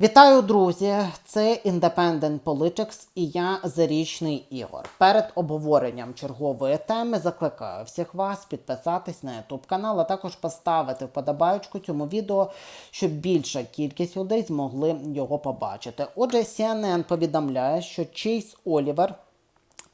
Вітаю, друзі! Це Independent Politics і я Зарічний Ігор. Перед обговоренням чергової теми закликаю всіх вас підписатись на YouTube канал, а також поставити вподобайку цьому відео, щоб більша кількість людей змогли його побачити. Отже, CNN повідомляє, що Чейз Олівер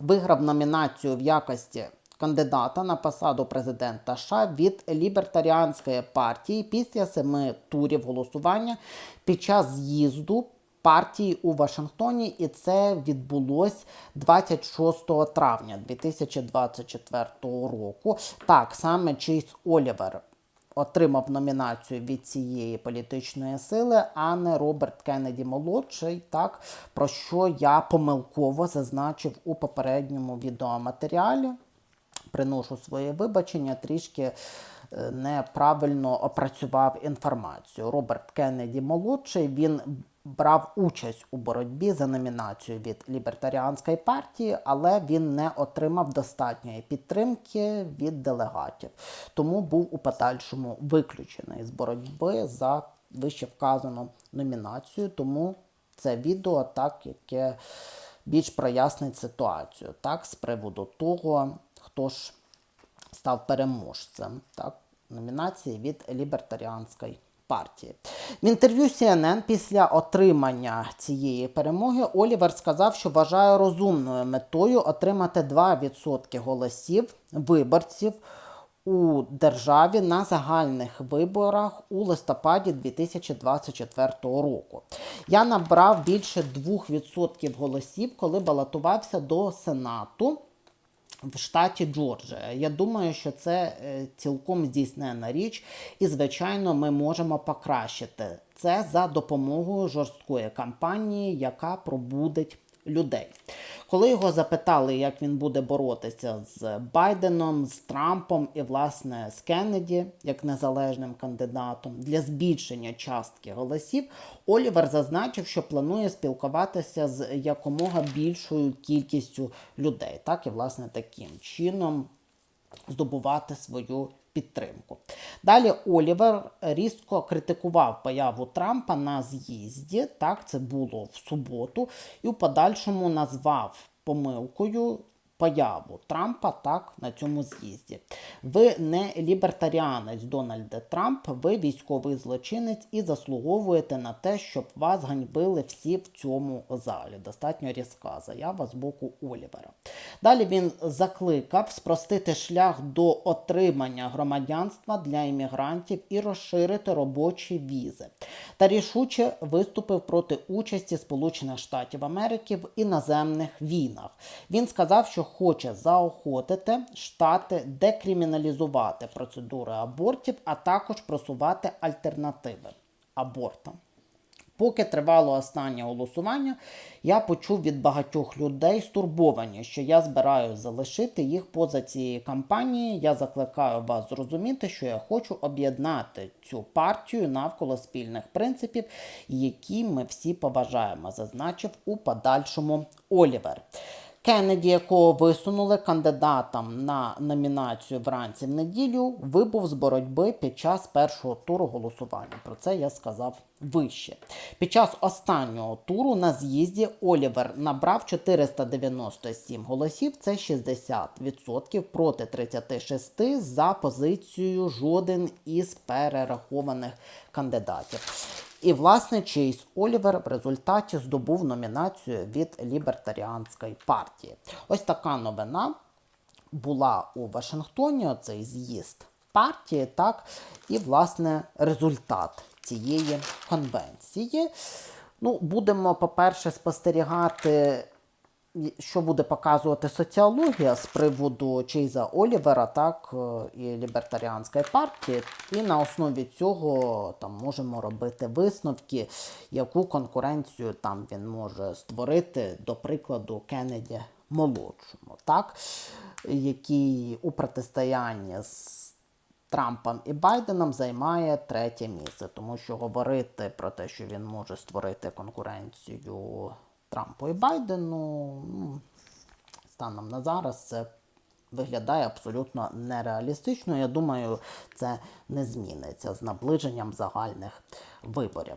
виграв номінацію в якості кандидата на посаду президента США від лібертаріанської партії після семи турів голосування під час з'їзду партії у Вашингтоні, і це відбулось 26 травня 2024 року. Так, саме Чейз Олівер отримав номінацію від цієї політичної сили, а не Роберт Кеннеді молодший, так про що я помилково зазначив у попередньому відеоматеріалі. Приношу своє вибачення, трішки е, неправильно опрацював інформацію. Роберт Кеннеді молодший він брав участь у боротьбі за номінацію від лібертаріанської партії, але він не отримав достатньої підтримки від делегатів, тому був у подальшому виключений з боротьби за вище вказану номінацію. Тому це відео так, яке більш прояснить ситуацію, так, з приводу того, хто ж став переможцем так, номінації від лібертаріанської партії. В інтерв'ю CNN після отримання цієї перемоги Олівер сказав, що вважає розумною метою отримати 2% голосів виборців у державі на загальних виборах у листопаді 2024 року. Я набрав більше 2% голосів, коли балотувався до Сенату в штаті Джорджія. Я думаю, що це е, цілком здійснена річ, і, звичайно, ми можемо покращити це за допомогою жорсткої кампанії, яка пробудить людей. Коли його запитали, як він буде боротися з Байденом, з Трампом і, власне, з Кеннеді як незалежним кандидатом для збільшення частки голосів, Олівер зазначив, що планує спілкуватися з якомога більшою кількістю людей, так і власне таким чином здобувати свою підтримку. Далі Олівер різко критикував появу Трампа на з'їзді. Так, це було в суботу, і в подальшому назвав помилкою. Появу Трампа так на цьому з'їзді. Ви не лібертаріанець Дональде Трамп, ви військовий злочинець і заслуговуєте на те, щоб вас ганьбили всі в цьому залі. Достатньо різка заява з боку Олівера. Далі він закликав спростити шлях до отримання громадянства для іммігрантів і розширити робочі візи. Та рішуче виступив проти участі Сполучених Штатів Америки в іноземних війнах. Він сказав, що хоче заохотити штати декриміналізувати процедури абортів, а також просувати альтернативи абортам. Поки тривало останнє голосування, я почув від багатьох людей стурбовані, що я збираюсь залишити їх поза цією кампанією. Я закликаю вас зрозуміти, що я хочу об'єднати цю партію навколо спільних принципів, які ми всі поважаємо, зазначив у подальшому Олівер. Кеннеді, якого висунули кандидатом на номінацію вранці в неділю, вибув з боротьби під час першого туру голосування. Про це я сказав вище. Під час останнього туру на з'їзді Олівер набрав 497 голосів, це 60% проти 36 за позицією жоден із перерахованих кандидатів. І, власне, Чейз Олівер в результаті здобув номінацію від лібертаріанської партії. Ось така новина була у Вашингтоні, оцей з'їзд партії, так, і, власне, результат цієї конвенції. Ну, будемо, по-перше, спостерігати що буде показувати соціологія з приводу Чейза Олівера, так, е, і лібертаріанської партії, і на основі цього там можемо робити висновки, яку конкуренцію там він може створити, до прикладу, Кеннеді молодшому, так, який у протистоянні з Трампом і Байденом займає третє місце, тому що говорити про те, що він може створити конкуренцію Трампу і Байдену, ну, станом на зараз це виглядає абсолютно нереалістично. Я думаю, це не зміниться з наближенням загальних виборів.